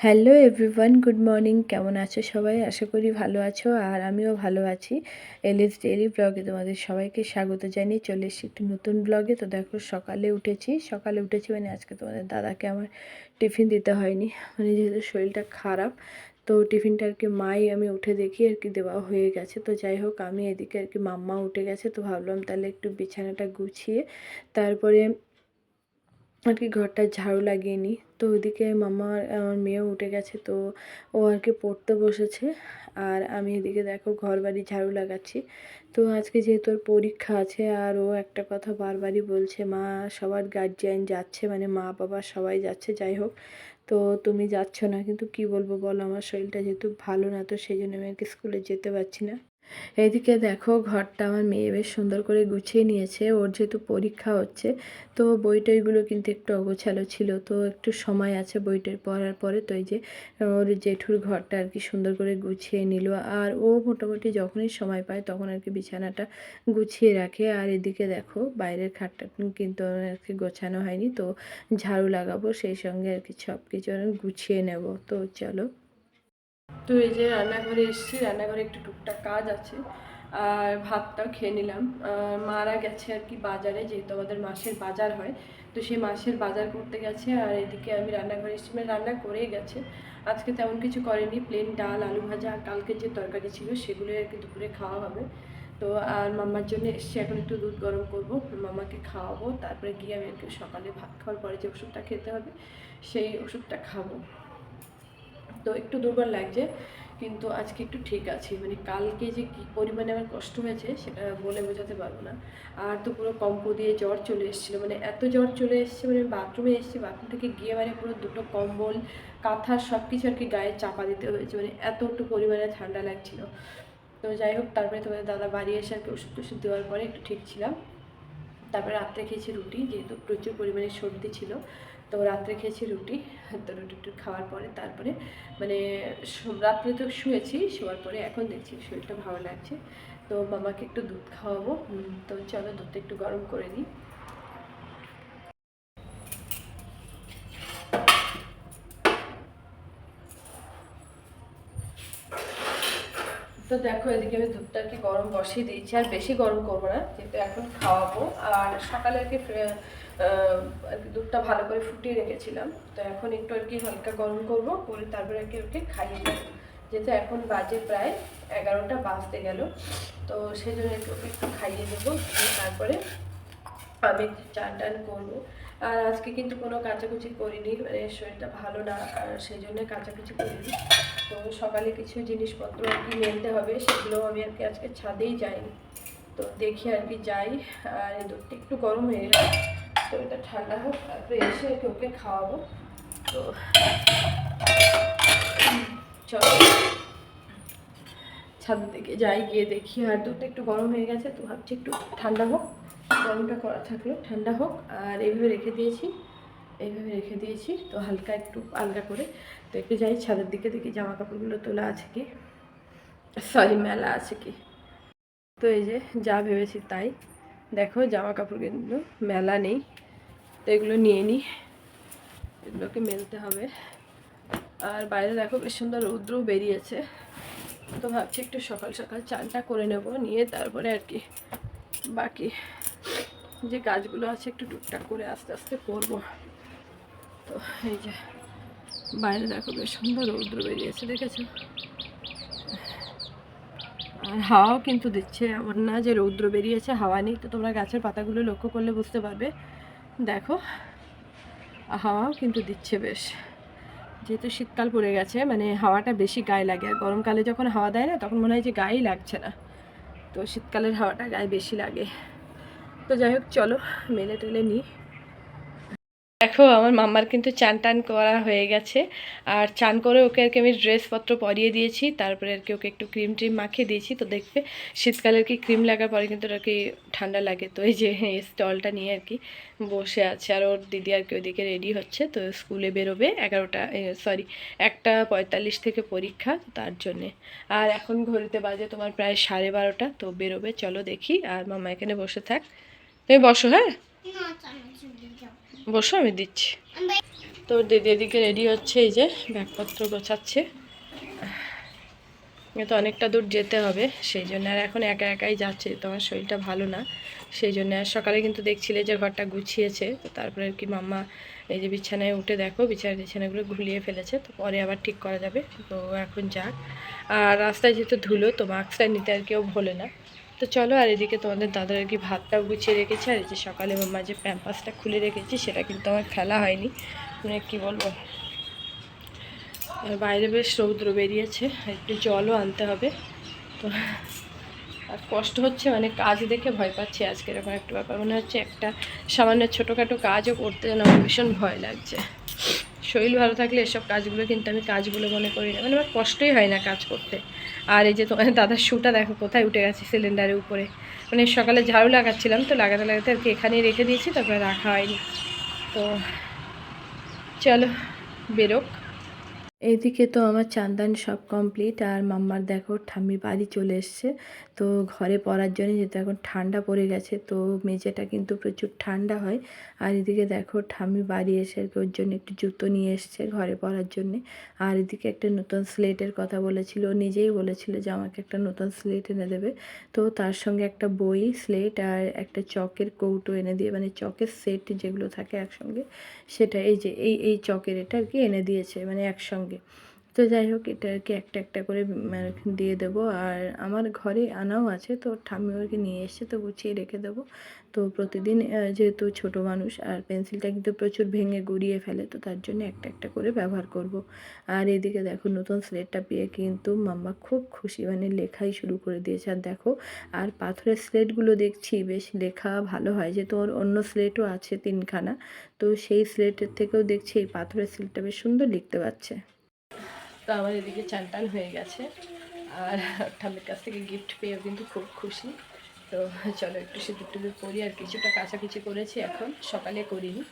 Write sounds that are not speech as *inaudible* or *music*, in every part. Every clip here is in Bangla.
হ্যালো এভরিওয়ান গুড মর্নিং কেমন আছো সবাই? আশা করি ভালো আছো আর আমিও ভালো আছি। এলিস ডেইলি ব্লগে তোমাদের সবাইকে স্বাগত জানিয়ে চলে এসেছি একটি নতুন ব্লগে তো দেখো, সকালে উঠেছি। সকালে উঠেছি মানে আজকে তোমাদের দাদাকে আমার টিফিন দিতে হয়নি। মানে যেহেতু শরীরটা খারাপ, তো টিফিনটা আর কি মাই আমি উঠে দেখি আর কি দেওয়া হয়ে গেছে। তো যাই হোক, আমি এদিকে আর কি মাম্মা উঠে গেছে। তো ভাবলাম তাহলে একটু বিছানাটা গুছিয়ে তারপরে আর কি ঘরটা ঝাড়ু লাগিয়ে নিই। তো ওইদিকে মামা আমার মেয়েও উঠে গেছে, তো ও আর কি পড়তে বসেছে। আর আমি এদিকে দেখো ঘর বাড়ি ঝাড়ু লাগাচ্ছি। তো আজকে যেহেতু ওর পরীক্ষা আছে, আর ও একটা কথা বারবারই বলছে, মা, সবার গার্জিয়ান যাচ্ছে মানে মা বাবা সবাই যাচ্ছে, যাই হোক। তো তুমি যাচ্ছ না, কিন্তু কি বলব বলো, আমার শরীরটা যেহেতু ভালো না, তো সেই জন্য আমি আর কি স্কুলে যেতে পারছি না। এদিকে দেখো, ঘরটা আমার মেয়ে বেশ সুন্দর করে গুছিয়ে নিয়েছে। ওর যেহেতু পরীক্ষা হচ্ছে, তো বই টইগুলো কিন্তু একটু অগোছালো ছিল। তো একটু সময় আছে বইটই পড়ার পরে। তো এই যে, ওর জেঠুর ঘরটা আর কি সুন্দর করে গুছিয়ে নিল। আর ও মোটামুটি যখনই সময় পায় তখন আর কি বিছানাটা গুছিয়ে রাখে। আর এদিকে দেখো, বাইরের খাটটা কিন্তু আর কি গোছানো হয়নি। তো ঝাড়ু লাগাবো, সেই সঙ্গে আর কি সব কিছু গুছিয়ে নেব। তো চলো। তো এই যে রান্নাঘরে এসেছি, রান্নাঘরে একটু টুকটাক কাজ আছে। আর ভাতটাও খেয়ে নিলাম। মারা গেছে আর কি বাজারে, যেহেতু আমাদের মাসের বাজার হয়। তো সেই মাসের বাজার করতে গেছে আর এদিকে আমি রান্নাঘরে এসেছি মানে রান্না করেই গেছে। আজকে তেমন কিছু করেনি প্লেন ডাল, আলু ভাজা আর কালকে যে তরকারি ছিল সেগুলোই আর কি দুপুরে খাওয়া হবে। তো আর মাম্মার জন্য এসছি, এখন একটু দুধ গরম করব মামাকে খাওয়াবো। তারপরে গিয়ে আমি সকালে ভাত খাওয়ার পরে যে ওষুধটা খেতে হবে, সেই ওষুধটা খাব। তো একটু দুর্বল লাগছে, কিন্তু আজকে একটু ঠিক আছি। মানে কালকে যে কী পরিমাণে আমার কষ্ট হয়েছে সেটা বলে বোঝাতে পারব না। আর তো পুরো কম্প দিয়ে জ্বর চলে এসেছিল। মানে এত জ্বর চলে এসছে মানে বাথরুমে এসেছি, বাথরুম থেকে গিয়ে মানে পুরো দুটো কম্বল, কাঁথা সব কিছু আর কি গায়ে চাপা দিতে হয়েছে। মানে এত একটু পরিমাণে ঠান্ডা লাগছিল। তো যাই হোক, তারপরে তোমাদের দাদা বাড়ি এসে আর কি ওষুধ টষুধ দেওয়ার পরে একটু ঠিক ছিলাম। তারপরে রাত্রে খেয়েছি রুটি, যেহেতু প্রচুর পরিমাণে সর্দি ছিল। তো রাত্রে খেয়েছি রুটি, তো রুটি টুটি খাওয়ার পরে তারপরে মানে রাত্রে তো শুয়েছি, শোয়ার পরে এখন দেখছি শরীরটা ভালো লাগছে। তো মামাকে একটু দুধ খাওয়াবো তো চলো দুধটা একটু গরম করে নিই। তো দেখো, এদিকে আমি দুধটা কি গরম বসিয়ে দিয়েছি, আর বেশি গরম করব না, যেহেতু এখন খাওয়াবো। আর সকালে আর কি দুধটা ভালো করে ফুটিয়ে রেখেছিলাম, তো এখন একটু আর কি হালকা গরম করব, করে তারপরে আর কি ওকে খাইয়ে দেবো যেহেতু এখন বাজে প্রায় এগারোটা বাজতে গেল, তো সেই জন্য একটু একটু খাইয়ে দেবো তারপরে আমি চান টান করব। আর আজকে কিন্তু কোনো কাচাকুচি করিনি মানে শরীরটা ভালো না, আর সেই জন্য কাচাকুচি করিনি। তো সকালে কিছু জিনিসপত্র আর কি মেলতে হবে, সেগুলো আমি আর কি আজকে ছাদেই যাইনি। তো দেখি আর কি যাই, আর দুধটা একটু গরম হয়ে গেল তো এটা ঠান্ডা হোক, তারপরে এসে ওকে খাওয়াবো। তো চলো, ছাদের দিকে যাই, গিয়ে দেখি, আর দুধটা একটু গরম হয়ে গেছে, তো ভাবছি একটু ঠান্ডা হোক। গরমটা করা থাকল, ঠান্ডা হোক, আর এইভাবে রেখে দিয়েছি, এইভাবে রেখে দিয়েছি, তো হালকা একটু আলগা করে, তো একটু যাই, ছাদের দিকে দেখি জামা কাপড়গুলো তোলা আছে কি, সরি, মেলা আছে কি। তো এই যে, যা ভেবেছি তাই, দেখো জামা কাপড় কিন্তু মেলা নেই, তো এগুলো নিয়ে নিই এগুলোকে মেলতে হবে। আর বাইরে দেখো বেশ সুন্দর রৌদ্র বেরিয়েছে, তো ভাবছি একটু সকাল সকাল চানটা করে নেব, নিয়ে তারপরে আর কি, বাকি যে গাছগুলো আছে একটু টুকটাক করে আস্তে আস্তে করব। তো এই যে, বাইরে দেখো বেশ সুন্দর রৌদ্র বেরিয়েছে, দেখেছ? আর হাওয়াও কিন্তু দিচ্ছে, এমন না যে রৌদ্র বেরিয়েছে, হাওয়া নেই। তো তোমরা গাছের পাতাগুলো লক্ষ্য করলে বুঝতে পারবে। দেখো হাওয়াও কিন্তু দিচ্ছে বেশ। যেহেতু শীতকাল পড়ে গেছে মানে হাওয়াটা বেশি গায়ে লাগে। আর গরমকালে যখন হাওয়া দেয় না, তখন মনে হয় যে গায়েই লাগছে না। তো শীতকালের হাওয়াটা গায়ে বেশি লাগে। তো যাই হোক, চলো, মেলে টেলে নিই। দেখো, আমার মাম্মার কিন্তু চান টান করা হয়ে গেছে। আর চান করে ওকে আর কি আমি ড্রেসপত্র পরিয়ে দিয়েছি, তারপরে আর কি ওকে একটু ক্রিম ট্রিম মাখিয়ে দিয়েছি। তো দেখবে, শীতকালে আর কি ক্রিম লাগার পরে কিন্তু আর কি ঠান্ডা লাগে। তো এই যে স্টলটা নিয়ে আর কি বসে আছে। আর ওর দিদি আর কি ওইদিকে রেডি হচ্ছে, তো স্কুলে বেরোবে এগারোটা সরি একটা পঁয়তাল্লিশ থেকে পরীক্ষা তার জন্যে। আর এখন ঘড়িতে বাজে তোমার প্রায় সাড়ে বারোটা, তো বেরোবে। চলো দেখি, আর মামা এখানে বসে থাক। তুমি বসো হ্যাঁ? বসো আমি দিচ্ছি। তো দিদি এদিকে রেডি হচ্ছে এই যে ব্যাগপত্র গোছাচ্ছে। তো অনেকটা দূর যেতে হবে সেই জন্য আর এখন একা একাই যাচ্ছে তোমার শরীরটা ভালো না। সেই জন্য আর সকালে কিন্তু দেখছিলে যে ঘরটা গুছিয়েছে তো তারপরে আর কি মাম্মা এই যে বিছানায় উঠে দেখো বিছানা বিছানাগুলো ঘুলিয়ে ফেলেছে তো পরে আবার ঠিক করা যাবে তো এখন যাক। আর রাস্তায় যেহেতু ধুলো তো মাস্কটা নিতে আর কেউ ভোলে না। তো চলো, আর এদিকে তোমাদের দাদার আর কি ভাতটাও গুছিয়ে রেখেছে, আর এই যে সকালে মাম্মা যে প্যাম্পাসটা খুলে রেখেছি, সেটা কিন্তু আমার খেলা হয়নি। মানে কী বলব? আর বাইরে বেশ রৌদ্র বেরিয়েছে একটু জলও আনতে হবে। তো আর কষ্ট হচ্ছে মানে কাজ দেখে ভয় পাচ্ছি আজকে, এরকম একটা ব্যাপার। মনে হচ্ছে একটা সামান্য ছোটোখাটো কাজও করতে যেন আমার ভীষণ ভয় লাগছে। শরীর ভালো থাকলে এসব কাজগুলো কিন্তু আমি কাজ বলে মনে করি না। মানে আমার কষ্টই হয় না কাজ করতে। আর এই যে তোমার *laughs* দাদার শুটা দেখো কোথায় উঠে গেছে সিলিন্ডারের উপরে। মানে সকালে ঝাড়ু লাগাচ্ছিলাম তো লাগাতে লাগাতে আর কি এখানেই রেখে দিয়েছি, তারপরে রাখা হয়নি। তো চলো, বেরোক। এইদিকে তো আমার চান্দান সব কমপ্লিট আর মাম্মার দেখো ঠাম্মি বাড়ি চলে এসছে। তো ঘরে পড়ার জন্য যেহেতু এখন ঠান্ডা পড়ে গেছে, তো মেঝেটা কিন্তু প্রচুর ঠান্ডা হয়। আর এদিকে দেখো ঠাম্মি বাড়ি এসে ওর জন্য একটু জুতো নিয়ে এসছে ঘরে পড়ার জন্যে। আর এদিকে একটা নতুন স্লেটের কথা বলেছিল, ও নিজেই বলেছিল যে আমাকে একটা নতুন স্লেট এনে দেবে। তো তার সঙ্গে একটা বই স্লেট আর একটা চকের কৌটো এনে দিয়ে মানে চকের সেট যেগুলো থাকে একসঙ্গে, সেটা এই যে, এই এই চকের এটা আর কি এনে দিয়েছে মানে একসঙ্গে। তো যাই হোক এটা আর কি একটা একটা করে দিয়ে দেবো। আর আমার ঘরে আনাও আছে, তো ঠাম্মি ওকে নিয়ে এসছে, তো গুছিয়ে রেখে দেবো। তো প্রতিদিন যেহেতু ছোট মানুষ, আর পেন্সিলটা কিন্তু প্রচুর ভেঙে গুড়িয়ে ফেলে, তো তার জন্য একটা একটা করে ব্যবহার করব। আর এদিকে দেখো, নতুন স্লেটটা পেয়ে কিন্তু মাম্মা খুব খুশি মানে লেখাই শুরু করে দিয়েছে। আর দেখো, আর পাথরের স্লেটগুলো দেখছি, বেশ লেখা ভালো হয়। যেহেতু ওর অন্য স্লেটও আছে তিনখানা, তো সেই স্লেটের থেকেও দেখছি এই পাথরের স্লেটটা বেশ সুন্দর লিখতে পারছে। তো আমার এদিকে চান টান হয়ে গেছে। আর ঠাম্মির কাছ থেকে গিফট পেয়েও কিন্তু খুব খুশি। তো চলো একটু সিঁদুর টুদুর করি আর কিছুটা কাছাকাছি করেছি এখন, সকালে করিনি।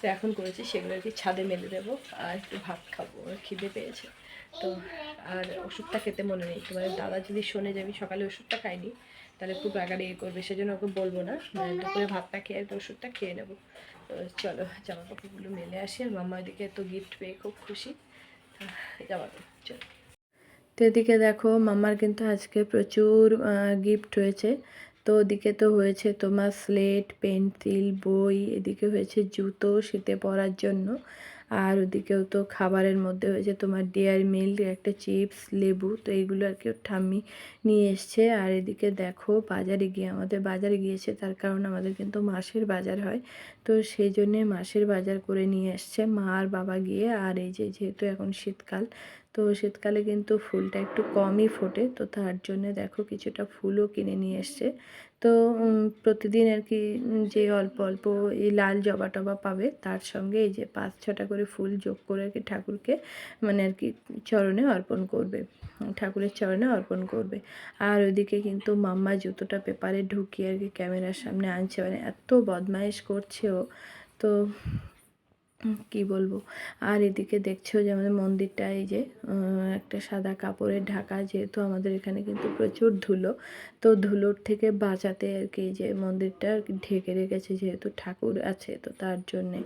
তো এখন করেছি সেগুলো আর কি ছাদে মেলে দেবো, আর একটু ভাত খাব খিদে পেয়েছে। তো আর ওষুধটা খেতে মনে নেই। তোমার দাদা যদি শোনে যে আমি সকালে ওষুধটা খাইনি, তাহলে খুব রাগারে ইয়ে করবে, সেজন্য ওকে বলব না। মানে দুপুরে ভাতটা খেয়ে তো ওষুধটা খেয়ে নেব। তো চলো জামা কাপড়গুলো মেলে আসি, আর মাম্মা এদিকে তো গিফট পেয়ে খুব খুশি। তো এদিকে দেখো, মামার কিন্তু আজকে প্রচুর গিফট হয়েছে। তো ওদিকে তো হয়েছে তোমার স্লেট পেন্সিল বই, এদিকে হয়েছে জুতো শীতে পরার জন্য। আর ওদিকেও তো খাবারের মধ্যে হয়েছে তোমার ডেয়ারি মিল্ক একটা চিপস লেবু, তো এইগুলো আর কি ঠাম্মি নিয়ে এসছে। আর এদিকে দেখো বাজারে গিয়ে, আমাদের বাজারে গিয়েছে, তার কারণ আমাদের কিন্তু মাসের বাজার হয়। তো সেই জন্যে মাসের বাজার করে নিয়ে এসছে মা আর বাবা গিয়ে। আর এই যে, যেহেতু এখন শীতকাল, তো শীতকালে কিন্তু ফুলটা একটু কমই ফোটে, তো তার জন্য দেখো কিছুটা ফুলও কিনে নিয়ে এসছে। তো প্রতিদিন আর কি যে অল্প অল্প এই লাল জবা টবা পাবে, তার সঙ্গে এই যে পাঁচ ছটা করে ফুল যোগ করে আর কি ঠাকুরকে মানে আর কি চরণে অর্পণ করবে, ঠাকুরের চরণে অর্পণ করবে। আর ওইদিকে কিন্তু মাম্মা জুতোটা পেপারে ঢুকিয়ে আর কি ক্যামেরার সামনে আনছে মানে এত বদমাইশ করছে ও। তো কি বলব? আর এদিকে দেখছ যে আমাদের মন্দিরটা এই যে একটা সাদা কাপড়ের ঢাকা, যেহেতু আমাদের এখানে কিন্তু প্রচুর ধুলো। তো ধুলোর থেকে বাঁচাতে আর কি যে মন্দিরটা ঢেকে রেখেছে, যেহেতু ঠাকুর আছে, তো তার জন্যে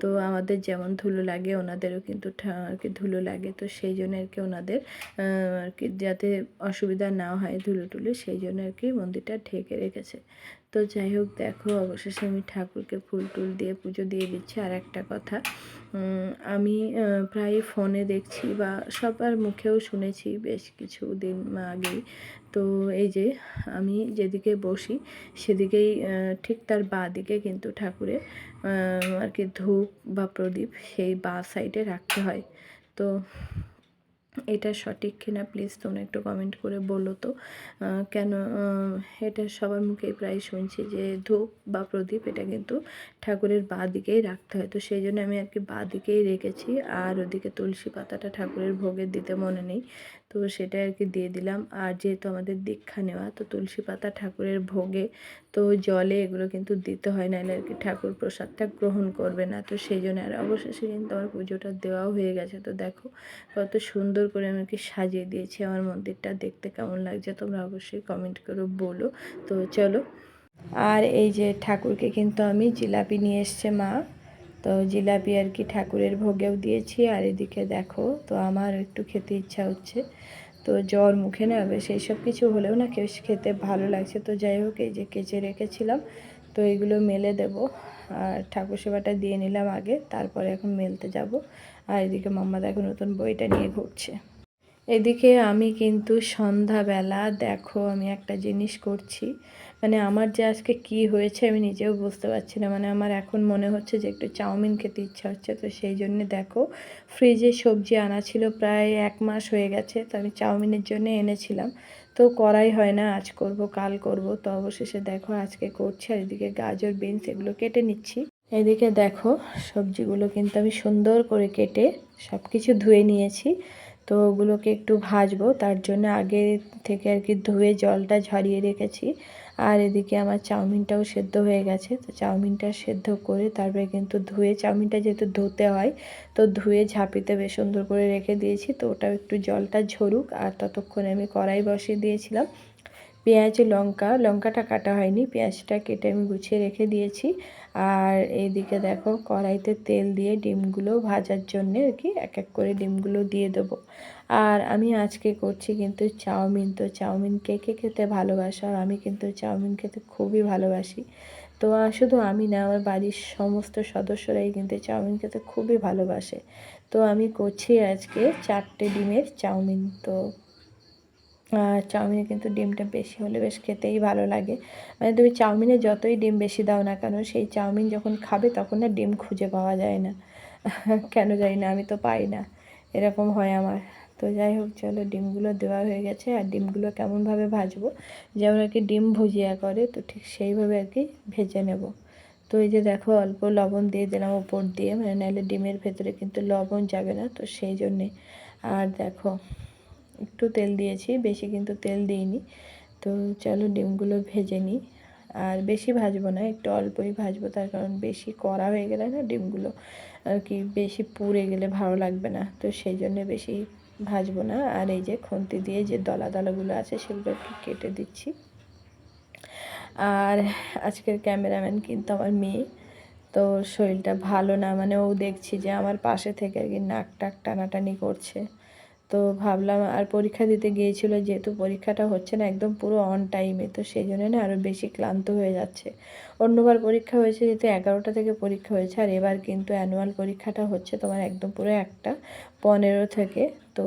তো আমাদের যেমন ধুলো লাগে, ওনাদেরও কিন্তু আর কি ধুলো লাগে। তো সেই জন্য আর কি ওনাদের আর কি যাতে অসুবিধা না হয় ধুলো টুলো, সেই জন্য আর কি মন্দিরটা ঢেকে রেখেছে। তো যাই হোক, দেখো অবশেষে আমি ঠাকুরকে ফুল টুল দিয়ে পুজো দিয়ে দিচ্ছি আর একটা কথা। আমি প্রায় ফোনে দেখছি বা সবার মুখেও শুনেছি বেশ কিছু দিন আগেই। তো এই যে আমি যেদিকে বসি, সেদিকেই ঠিক তার বাঁ দিকে কিন্তু ঠাকুরের আর কি ধূপ বা প্রদীপ সেই বাঁ সাইডে রাখতে হয়। তো এটা সঠিক কিনা প্লিজ তোমরা একটু কমেন্ট করে বলো তো। কেন এটা সবার মুখেই প্রায় শুনছি যে ধূপ বা প্রদীপ এটা কিন্তু ঠাকুরের বাঁ দিকেই রাখতে হয়। তো সেই জন্য আমি আর কি বাঁ দিকেই রেখেছি। আর ওদিকে তুলসী পাতাটা ঠাকুরের ভোগের দিতে মনে নেই। তো সেটা আর কি দিয়ে দিলাম। আর যেহেতু আমাদের দীক্ষা নেওয়া, তো তুলসী পাতা ঠাকুরের ভোগে তো জলে এগুলো কিন্তু দিতে হয়, নাহলে আর কি ঠাকুর প্রসাদটা গ্রহণ করবে না। তো সেই জন্য আর অবশেষে কিন্তু আমার পুজোটা দেওয়াও হয়ে গেছে। তো দেখো কত সুন্দর করে আমি কি সাজিয়ে দিয়েছি আমার মন্দিরটা। দেখতে কেমন লাগছে তোমরা অবশ্যই কমেন্ট করে বলো। তো চলো। আর এই যে ঠাকুরকে কিন্তু আমি জিলাপি নিয়ে এসছে মা। তো জিলাপি আর কি ঠাকুরের ভোগেও দিয়েছি, আর এদিকে দেখো, তো আমার একটু খেতে ইচ্ছা হচ্ছে। তো জ্বর মুখে না সেই সব কিছু হলেও না কেউ খেতে ভালো লাগছে। তো যাই হোক, এই যে কেচে রেখেছিলাম, তো এগুলো মেলে দেব। আর ঠাকুর সেবাটা দিয়ে নিলাম আগে, তারপরে এখন মেলতে যাব। আর এদিকে মাম্মা দেখো নতুন বইটা নিয়ে ঘুরছে। এদিকে আমি কিন্তু সন্ধ্যাবেলা, দেখো আমি একটা জিনিস করছি। মানে আমার যে আজকে কি হয়েছে আমি নিজেও বুঝতে পারছি না। মানে আমার এখন মনে হচ্ছে যে একটু চাউমিন খেতে ইচ্ছা হচ্ছে। তো সেই জন্য দেখো, ফ্রিজে সবজি আনা ছিল প্রায় এক মাস হয়ে গেছে। তো আমি চাউমিনের জন্য এনেছিলাম। তো করাই হয় না, আজ করব, কাল করব। তো অবশেষে দেখো আজকে করছি আর এদিকে গাজর, বিনস এগুলো কেটে নিচ্ছি। এদিকে দেখো সবজিগুলো কিন্তু আমি সুন্দর করে কেটে সব কিছু ধুয়ে নিয়েছি। তো ওগুলোকে একটু ভাজবো। তার জন্য আগে থেকে আর কি ধুয়ে জলটা ঝরিয়ে রেখেছি। আর এদিকে আমার চাউমিনটাও সেদ্ধ হয়ে গেছে। তো চাউমিনটা সেদ্ধ করে তারপরে কিন্তু ধুয়ে, চাউমিনটা যেহেতু ধুতে হয়, তো ধুয়ে ঝাঁপিতে বেশ সুন্দর করে রেখে দিয়েছি। তো ওটাও একটু জলটা ঝরুক আর ততক্ষণে আমি কড়াই বসিয়ে দিয়েছিলাম। পেঁয়াজ, লঙ্কা, লঙ্কাটা কাটা হয়নি, পেঁয়াজটা কেটে আমি গুছিয়ে রেখে দিয়েছি। আর এইদিকে দেখো কড়াইতে তেল দিয়ে ডিমগুলো ভাজার জন্যে আর কি এক এক করে ডিমগুলো দিয়ে দেবো। আর আমি আজকে করছি কিন্তু চাউমিন। তো চাউমিন কে কে খেতে ভালোবাসো? আর আমি কিন্তু চাউমিন খেতে খুবই ভালোবাসি। তো শুধু আমি না, আমার বাড়ির সমস্ত সদস্যরাই কিন্তু চাউমিন খেতে খুবই ভালোবাসে। তো আমি করছি আজকে চারটে ডিমের চাউমিন। তো চাউমিনে কিন্তু ডিমটা বেশি হলে বেশ খেতেই ভালো লাগে। মানে তুমি চাউমিনে যতই ডিম বেশি দাও না কেন, সেই চাউমিন যখন খাবে তখন না ডিম খুঁজে পাওয়া যায় না। *laughs* কেন যাই না, আমি তো পাই না। এরকম হয় আমার। তো যাই হোক, চলো ডিমগুলো দেওয়া হয়ে গেছে আর ডিমগুলো কেমনভাবে ভাজবো? যেমন আর কি ডিম ভুজিয়া করে, তো ঠিক সেইভাবে আর কি ভেজে নেব। তো এই যে দেখো, অল্প লবণ দিয়ে দিলাম ওপর দিয়ে মানে নাহলে ডিমের ভেতরে কিন্তু লবণ যাবে না, তো সেই জন্যে। আর দেখো, একটু তেল দিয়েছি, বেশি কিন্তু তেল দিইনি। তো চলো ডিমগুলো ভেজে নিই। আর বেশি ভাজবো না, একটু অল্পই ভাজবো, তার কারণ বেশি কড়া হয়ে গেলে না ডিমগুলো আর কি বেশি পুড়ে গেলে ভালো লাগবে না, তো সেই জন্য বেশি ভাজবো না। আর এই যে খুন্তি দিয়ে যে দলা দলাগুলো আছে, সেগুলো একটু কেটে দিচ্ছি। আর আজকের ক্যামেরাম্যান কিন্তু আমার মেয়ে। তো শরীরটা ভালো না মানে ও দেখছি যে আমার পাশে থেকে আর কি নাক টাক টানাটানি করছে। তো ভাবলাম, আর পরীক্ষা দিতে গিয়েছিল, যেহেতু পরীক্ষাটা হচ্ছে না, একদম পুরো অন টাইমে তো সেই জন্য না আরও বেশি ক্লান্ত হয়ে যাচ্ছে। অন্যবার পরীক্ষা হয়েছে, যেহেতু এগারোটা থেকে পরীক্ষা হয়েছে, আর এবার কিন্তু অ্যানুয়াল পরীক্ষাটা হচ্ছে তোমার একদম পুরো একটা পনেরো থেকে তো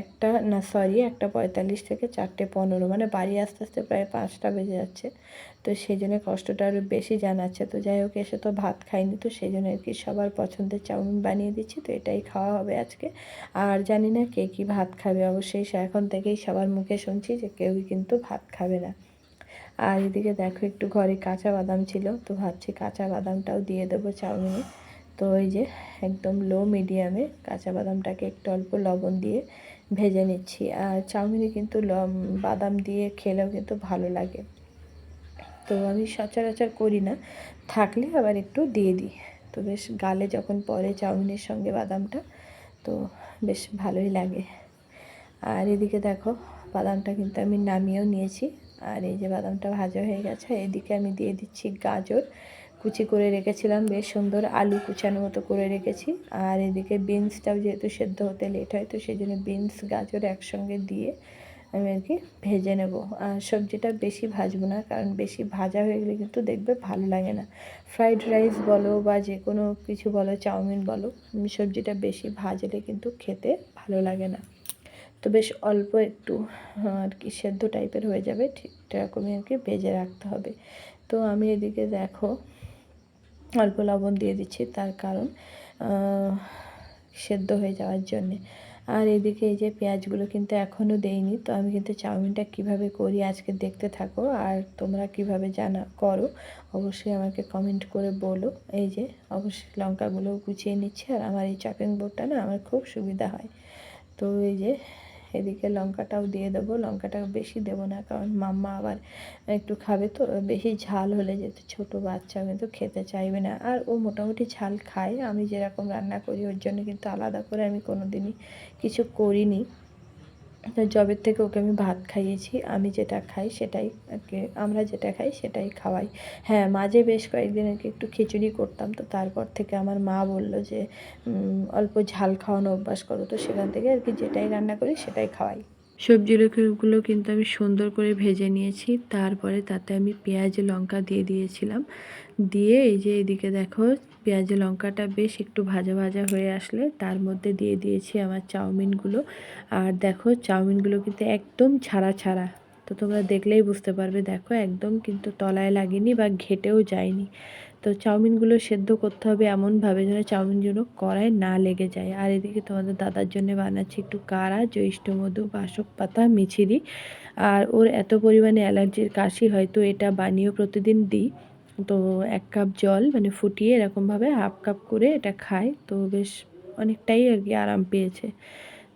একটা, না সরি একটা পঁয়তাল্লিশ থেকে চারটে পনেরো মানে বাড়ি আস্তে আস্তে প্রায় পাঁচটা বেজে যাচ্ছে। তো সেই জন্য কষ্টটা আরও বেশি জানাচ্ছে। তো যাই হোক, এসে তো ভাত খাইনি, তো সেই জন্য আর কি সবার পছন্দের চাউমিন বানিয়ে দিচ্ছি। তো এটাই খাওয়া হবে আজকে। আর জানি না কে কী ভাত খাবে, অবশ্যই এখন থেকেই সবার মুখে শুনছি যে কেউই কিন্তু ভাত খাবে না। আর এদিকে দেখো, একটু ঘরে কাঁচা বাদাম ছিল, তো ভাবছি কাঁচা বাদামটাও দিয়ে দেবো চাউমিনে। তো ওই যে একদম লো মিডিয়ামে কাঁচা বাদামটাকে একটু অল্প লবণ দিয়ে ভেজে নিচ্ছি। আর চাউমিনে কিন্তু বাদাম দিয়ে খেলেও কিন্তু ভালো লাগে। তো আমি সচরাচর করি না, থাকলে আবার একটু দিয়ে দিই। তো বেশ গালে যখন পরে চাউমিনের সঙ্গে বাদামটা, তো বেশ ভালোই লাগে। আর এদিকে দেখো, বাদামটা কিন্তু আমি নামিয়েও নিয়েছি। আর এই যে বাদামটা ভাজা হয়ে গেছে, এদিকে আমি দিয়ে দিচ্ছি গাজর। কুচি করে রেখেছিলাম, বেশ সুন্দর আলু কুচানো মতো করে রেখেছি। আর এদিকে বিনসটাও যেহেতু সেদ্ধ হতে লেট হয়, তো সেই জন্য বিনস, গাজর একসঙ্গে দিয়ে আমি আর কি ভেজে নেব। আর সবজিটা বেশি ভাজবো না, কারণ বেশি ভাজা হয়ে গেলে কিন্তু দেখবে ভালো লাগে না। ফ্রাইড রাইস বলো বা যে কোনো কিছু বলো, চাউমিন বলো, সবজিটা বেশি ভাজলে কিন্তু খেতে ভালো লাগে না। তো বেশ অল্প একটু আর কি সেদ্ধ টাইপের হয়ে যাবে, ঠিক এরকমই আর কি ভেজে রাখতে হবে। তো আমি এদিকে দেখো অল্প লবণ দিয়ে দিচ্ছি, তার কারণ সেদ্ধ হয়ে যাওয়ার জন্যে। আর এদিকে এই যে পেঁয়াজগুলো কিন্তু এখনও দেইনি, তো আমি কিন্তু চাউমিনটা কীভাবে করি আজকে দেখতে থাকো, আর তোমরা কীভাবে জানা, করো, অবশ্যই আমাকে কমেন্ট করে বলো। এই যে, অবশ্যই লঙ্কাগুলো গুছিয়ে নিচ্ছে, আর আমার এই চপিং বোর্ডটা না আমার খুব সুবিধা হয়। তো এই যে এদিকে লঙ্কাটাও দিয়ে দেবো। লঙ্কাটা বেশি দেবো না, কারণ মাম্মা আবার একটু খাবে তো, বেশি ঝাল হলে যেতে ছোট বাচ্চা কিন্তু খেতে চাইবে না। আর ও মোটামুটি ঝাল খায়। আমি যেরকম রান্না করি, ওর জন্য কিন্তু আলাদা করে আমি কোনো দিনই কিছু করিনি। তো জবের থেকে ওকে আমি ভাত খাইয়েছি, আমি যেটা খাই সেটাই আমরা যেটা খাই সেটাই খাওয়াই। হ্যাঁ মাঝে বেশ কয়েকদিন কি একটু খিচুড়ি করতাম, তো তারপর থেকে আমার মা বলল যে অল্প ঝাল খাওয়ানো অভ্যাস করো। তো সেখান থেকে আর কি যেটাই রান্না করি সেটাই খাওয়াই। সবজিগুলো কিন্তু আমি সুন্দর করে ভেজে নিয়েছি। তারপরে তাতে আমি পেঁয়াজ, লঙ্কা দিয়ে দিয়েছিলাম। দিয়ে এই যে এদিকে দেখো, পেঁয়াজ, লঙ্কাটা বেশ একটু ভাজা ভাজা হয়ে আসলে তার মধ্যে দিয়ে দিয়েছি আমার চাউমিনগুলো। আর দেখো, চাউমিনগুলো কিন্তু একদম ছাড়া ছাড়া। তো তোমরা দেখলেই বুঝতে পারবে, দেখো একদম কিন্তু তলায় লাগেনি বা ঘেটেও যায়নি। তো চাউমিনগুলো সেদ্ধ করতে হবে এমনভাবে যেন চাউমিন যেন কড়ায় না লেগে যায়। আর এদিকে তোমাদের দাদার জন্য বানাচ্ছি একটু কারা, জ্যৈষ্ঠ মধু, বাসক পাতা, মিছিরি। আর ওর এত পরিমাণে অ্যালার্জির কাশি হয়তো এটা বানিয়েও প্রতিদিন দিই। তো এক কাপ জল মানে ফুটিয়ে এরকমভাবে হাফ কাপ করে এটা খায় তো বেশ অনেকটাই আর কি আরাম পেয়েছে।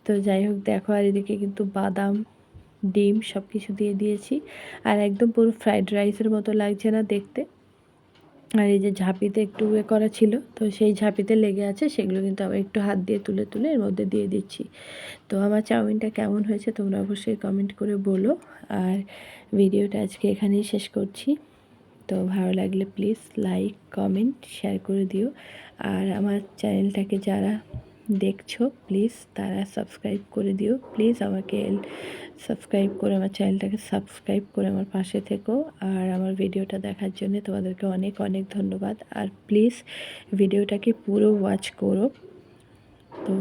তো যাই হোক, দেখো আর এদিকে কিন্তু বাদাম, ডিম সব কিছু দিয়ে দিয়েছি। আর একদম পুরো ফ্রাইড রাইসের মতো লাগছে না দেখতে। আর এই যে ঝাঁপিতে একটু ইয়ে করা ছিল, তো সেই ঝাঁপিতে লেগে আছে, সেগুলো কিন্তু আবার একটু হাত দিয়ে তুলে তুলে এর মধ্যে দিয়ে দিচ্ছি। তো আমার চাউমিনটা কেমন হয়েছে তোমরা অবশ্যই কমেন্ট করে বলো। আর ভিডিওটা আজকে এখানেই শেষ করছি। তো ভালো লাগলে প্লিজ লাইক কমেন্ট শেয়ার করে দিও। আর আমার চ্যানেলটাকে যারা দেখছ প্লিজ তারা সাবস্ক্রাইব করে দিও। প্লিজ আমাকে সাবস্ক্রাইব করে আমার চ্যানেলটাকে সাবস্ক্রাইব করে আমার পাশে থেকো। আর আমার ভিডিওটা দেখার জন্য তোমাদেরকে অনেক অনেক ধন্যবাদ। আর প্লিজ ভিডিওটাকে পুরো ওয়াচ করো। তো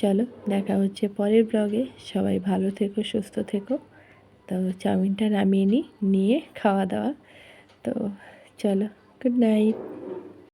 চলো, দেখা হচ্ছে পরের ব্লগে সবাই ভালো থেকো, সুস্থ থেকো। তো চাউমিনটা নামিয়ে নিই নিয়ে খাওয়া দাওয়া। তো চলো গুড নাইট